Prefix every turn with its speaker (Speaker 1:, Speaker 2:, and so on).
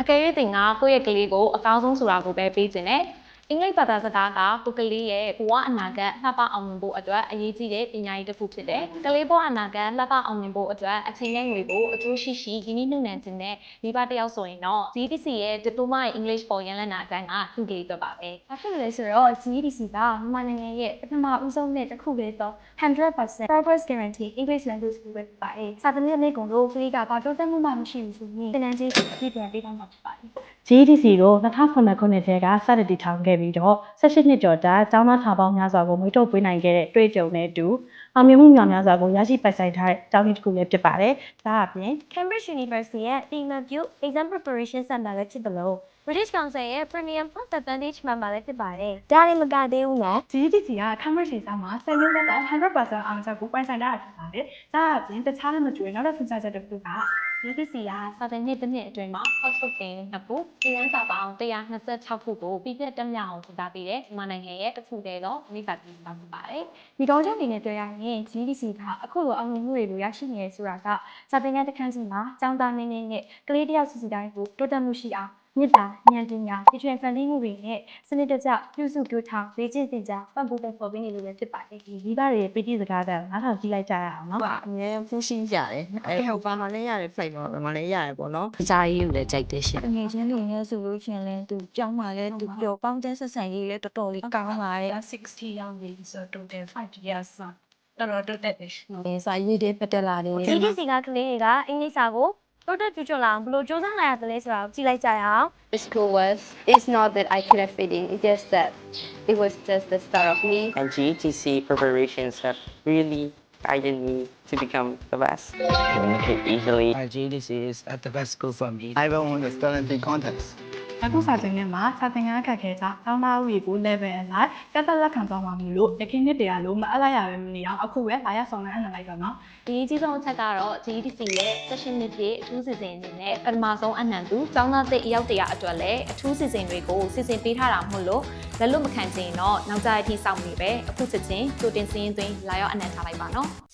Speaker 1: အကယ်၍သင်ကကိုယ့်ရဲ့ကလေးကိုအကောင်းဆုံးဆိုတာကိုပဲပေးခြင်းနဲ့ အင်္ဂလိပ်ဘာသာစကားကကိုယ်ကလေးရဲ့ဘဝအနာဂတ်လှပအောင်မြင်ဖို့အတွက်အရေးကြီးတဲ့ပညာရေးတစ်ခုဖြစ်တယ်။ကလေးဘဝအနာဂတ်လှပအောင်မြင်ဖို့အတွက်အချိန်နဲ့ငွေကိုအကျိုးရှိရှိရင်းနှီးနှုတ်နှံခြင်းနဲ့မိဘတစ်ယောက်ဆိုရင်တော့ GDC ရဲ့ Diploma in English for ရန်လနာအတိုင်းကသူ့ကလေးအတွက်ပါပဲ။
Speaker 2: ဘာဖြစ်လို့လဲဆိုတော့ GEDC ကမြန်မာနိုင်ငံရဲ့ပထမဦးဆုံးနဲ့တစ်ခုပဲတော့100% purpose guarantee English language ကိုပဲဖြစ်ပါတယ်။စာသင်တဲ့နေ့ကုန်လို့ကလေးကဘာတိုးတက်မှုမှမရှိဘူးဆိုရင်သင်တန်းကြီးပြည့်ပြန်ပေးသွားမှာဖြစ်ပါတယ်။
Speaker 3: GDC ကို2009ခုနှစ်ထဲကစတင်တည်ထောင်ခဲ့ပြီးတော့18နှစ်ကျော်ကြာကျောင်းသားထားပေါင်းများစွာကိုမွေးထုတ်ပေးနိုင်ခဲ့တဲ့တွေ့ကြုံနဲ့အတူအောင်မြင်မှုများများစွာကိုရရှိပိုင်ဆိုင်ထားတဲ့ကျောင်းကြီးတစ်ခုလည်းဖြစ်ပါတယ်။ဒါအပြင်
Speaker 2: Cambridge University ရဲ့ Teamer View Exam Preparation Center လည်းဖြစ်တယ်လို့ British Council ရဲ့ Premium Plus Advantage Member လည်းဖြစ်ပါတယ်။ဒါနဲ့မကသေးဘူးနော်
Speaker 4: GDC က Cambridge ဒေသမှာဆယ်မျိုးသက်သက်100%အောင်ချက်ကိုပိုင်ဆိုင်တာဖြစ်ပါတယ်။ဒါအပြင်တခြားလည်းမကျွေးနောက်တဲ့ဖွင့်ချချက်တစ်ခုက
Speaker 1: GDC ကစာသင်နှစ်တစ်နှစ်အတွင်းမှာ Oxford တင်နှစ်ခုပြည်န်းစာပေါင်း126ခုကိုပြည်ပြတ်တက်မြောက်အောင်ထူတာပေးတဲ့မြန်မာနိုင်ငံရဲ့တစ်ခုတည်းသောမိဘပြည်ပါဖြစ်ပါတယ်။
Speaker 2: ဒီကောင်းချက်အနေနဲ့တွေ့ရရင် GDC ကအခုလိုအောင်မြင်မှုတွေကိုရရှိနေရဆိုတာကစာသင်ခန်းတစ်ခန်းစီမှာကျောင်းသားနေနေနဲ့ကလေးတစ်ယောက်စီစီတိုင်းကိုတိုးတက်မှုရှိအောင် မြစ်တာဉာဏ်ပညာပြည်ထွင်ဖန်တီးမှုတွေနဲ့စနစ်တကျပြုစုပြောင်းထောင်လေ့ကျင့်သင်ကြားပံ့ပိုးပေးဖို့ပေးနေလို့လည်းဖြစ်ပါတယ်။
Speaker 3: ဒီမိဘတွေရဲ့ပဋိစကားတဲ့နားထောင်ကြည့်လိုက်ကြရအောင်နော်
Speaker 5: ဟုတ်ပါအများဖူးရှင်းကြတယ်အဲဟိုဘာမှလည်းရတယ် flight တော့ဘာမှလည်းရတယ်ပေါ့နော်အစားရေးကိုလည်းကြိုက်တယ်ရှင်
Speaker 6: ငယ်ချင်းလူငယ်ဆိုလို့ရှိရင်လည်းသူကြောင်းပါလေသူပြောပေါင်းတဲ့ဆက်ဆံရေးလည်းတော်တော်လေးကောင်းလာတယ်
Speaker 4: 60ရောက်နေဆိုတော့ total 5 years ဆိုတော့တော်တော်တက်တယ်ရှင်။
Speaker 6: အဲစာရေးတဲ့ပတ်တက်လာတယ်
Speaker 2: GDC ကကလေးတွေကအင်္ဂလိပ်စာကို တိုးတက်ကြွချွန်လာအောင်ဘယ်လိုစူးစမ်းလိုက်ရတယ်လဲဆိုတာကိုကြည့်လိုက်ကြရအောင်
Speaker 7: The school was. It's not that I couldn't fit in. It's just that it was just the start of me.
Speaker 8: and GETC preparations have really guided me to become the best. Communicate easily.
Speaker 9: My GDC is at the best school for me. I won the spelling contest.
Speaker 4: အခုစာသင်ခန်းမှာစာသင်ခန်းအခက်ခဲကြောင့်ကျောင်းသားဦးရေကို level အလိုက်ကတ်သက်လက်ခံသွားမှာမလို့ရခိုင်နှစ်တည်းကလို့မအပ်လိုက်ရပဲမနေအောင်အခုပဲလာရဆောင်နေအပ်လိုက်ပါနော်။
Speaker 1: ဒီအကြီးဆုံးအချက်ကတော့ GDC ရဲ့ session နှစ်ပြည့်အထူးစီစဉ်အနေနဲ့ပထမဆုံးအနှံသူကျောင်းသားသစ်အယောက်တရာအတွက်လည်းအထူးစီစဉ်တွေကိုစီစဉ်ပေးထားတာမို့လို့လက်လွတ်မခံချင်ရင်တော့နောက်ကြတဲ့အထိစောင့်နေပဲအခုချက်ချင်းကြိုတင်စင်းသွင်းလာရောက်အနှံထားလိုက်ပါနော်။